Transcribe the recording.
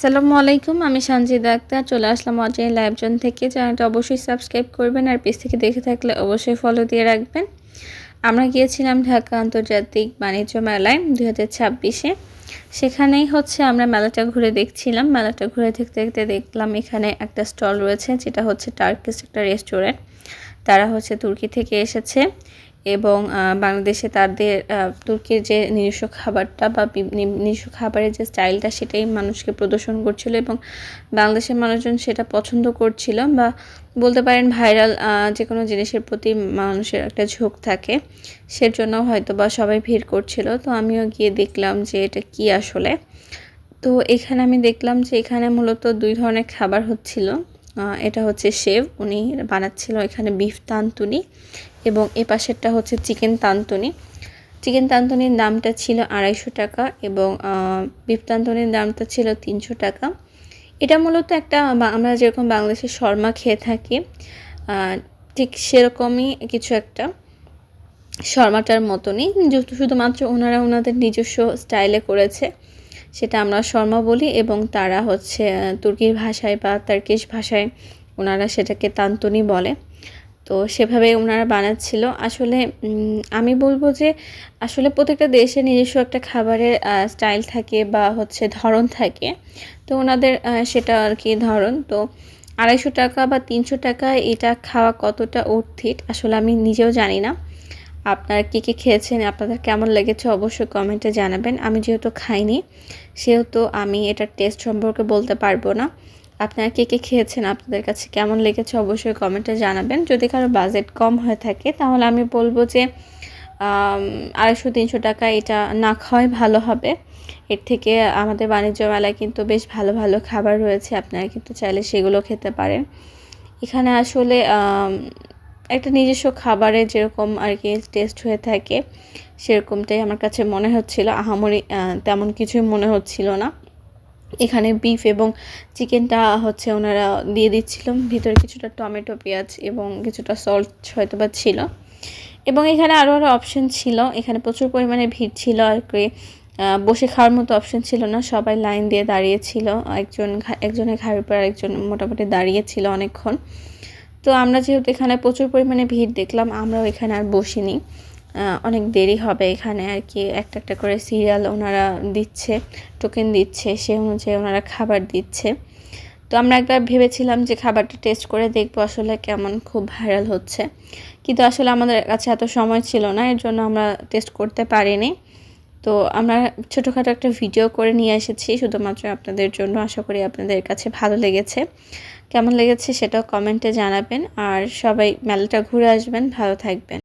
আসসালামু আলাইকুম, আমি সঞ্জিদা আক্তার, চলে আসলাম অজয় লাইভজন থেকে। চ্যানেলটা অবশ্যই সাবস্ক্রাইব করবেন আর পেজ থেকে দেখে থাকলে অবশ্যই ফলো দিয়ে রাখবেন। আমরা গিয়েছিলাম ঢাকা আন্তর্জাতিক বাণিজ্য মেলায় দু হাজার ছাব্বিশে। সেখানেই হচ্ছে আমরা মেলাটা ঘুরে দেখছিলাম। মেলাটা ঘুরে দেখতে দেখতে দেখলাম এখানে একটা স্টল রয়েছে, যেটা হচ্ছে টার্কিস একটা রেস্টুরেন্ট। তারা হচ্ছে তুর্কি থেকে এসেছে। এবং বাংলাদেশে তাদের তুর্কির যে নিজস্ব খাবারটা বা নিজস্ব খাবারের যে স্টাইলটা সেটাই মানুষকে প্রদর্শন করছিল এবং বাংলাদেশের মানুষজন সেটা পছন্দ করছিল বা বলতে পারেন ভাইরাল যে কোনো জিনিসের প্রতি মানুষের একটা ঝোঁক থাকে, সেজন্য হয়তো বা সবাই ভিড় করছিল। তো আমিও গিয়ে দেখলাম যে এটা কি আসলে। তো এখানে আমি দেখলাম যে এখানে মূলত দুই ধরনের খাবার হচ্ছিল। এটা হচ্ছে শেভ উনি বানাচ্ছিল এখানে বিফ তান্তুনি এবং এ পাশেরটা হচ্ছে চিকেন তান্তুনি। চিকেন তান্তনির দামটা ছিল আড়াইশো টাকা এবং বিফ তান্তনির দামটা ছিল তিনশো টাকা। এটা মূলত একটা আমরা যেরকম বাংলাদেশের শর্মা খেয়ে থাকি ঠিক সেরকমই কিছু একটা শর্মাটার মতনই। শুধুমাত্র ওনারা ওনাদের নিজস্ব স্টাইলে করেছে। সেটা আমরা শর্মা বলি এবং তারা হচ্ছে তুর্কির ভাষায় বা তার্কিশ ভাষায় ওনারা সেটাকে তান্তনি বলে। তো সেভাবে ওনারা বানাচ্ছিল। আসলে আমি বলব যে আসলে প্রত্যেকটা দেশে নিজস্ব একটা খাবারের স্টাইল থাকে বা হচ্ছে ধরন থাকে। তো ওনাদের সেটা আর কি ধরন। তো আড়াইশো টাকা বা তিনশো টাকা এটা খাওয়া কতটা অর্থিত আসলে আমি নিজেও জানি না। আপনারা কী কী খেয়েছেন, আপনাদের কেমন লেগেছে অবশ্যই কমেন্টে জানাবেন। আমি যেহেতু খাইনি, সেহেতু আমি এটার টেস্ট সম্পর্কে বলতে পারব না। আপনারা কে কে খেয়েছেন, আপনাদের কাছে কেমন লেগেছে অবশ্যই কমেন্টে জানাবেন। যদি কারও বাজেট কম হয়ে থাকে, তাহলে আমি বলব যে আড়াইশো তিনশো টাকা এটা না খাওয়াই ভালো হবে। এর থেকে আমাদের বাণিজ্য মেলায় কিন্তু বেশ ভালো ভালো খাবার রয়েছে, আপনারা কিন্তু চাইলে সেগুলো খেতে পারেন। এখানে আসলে একটা নিজস্ব খাবারে যেরকম আর কি টেস্ট হয়ে থাকে, সেরকমটাই আমার কাছে মনে হচ্ছিল। আহামরি তেমন কিছুই মনে হচ্ছিল না। এখানে বিফ এবং চিকেনটা হচ্ছে ওনারা দিয়ে দিচ্ছিল। ভিতরে কিছুটা টমেটো পেঁয়াজ এবং কিছুটা সল্ট হয়তো বা ছিল। এবং এখানে আরও আরও অপশন ছিল। এখানে প্রচুর পরিমাণে ভিড় ছিল আর কি। বসে খাওয়ার মতো অপশন ছিল না। সবাই লাইন দিয়ে দাঁড়িয়েছিল। একজন একজনের ঘাড়ের উপর একজন মোটামুটি দাঁড়িয়েছিল অনেকক্ষণ। তো আমরা যেহেতু এখানে প্রচুর পরিমাণে ভিড় দেখলাম, আমরাও এখানে আর বসিনি। অনেক দেরি হবে এখানে আর কি। একটা একটা করে সিরিয়াল ওনারা দিচ্ছে, টোকেন দিচ্ছে, সে অনুযায়ী ওনারা খাবার দিচ্ছে। তো আমরা একবার ভেবেছিলাম যে খাবারটা টেস্ট করে দেখব আসলে কেমন খুব ভাইরাল হচ্ছে। কিন্তু আসলে আমাদের কাছে এত সময় ছিল না, এর জন্য আমরা টেস্ট করতে পারিনি। তো আমরা ছোটোখাটো একটা ভিডিও করে নিয়ে এসেছি, শুধুমাত্র আপনাদের জন্য। আশা করি আপনাদের কাছে ভালো লেগেছে। কেমন লেগেছে সেটাও কমেন্টে জানাবেন। আর সবাই মেলাটা ঘুরে আসবেন, ভালো থাকবেন।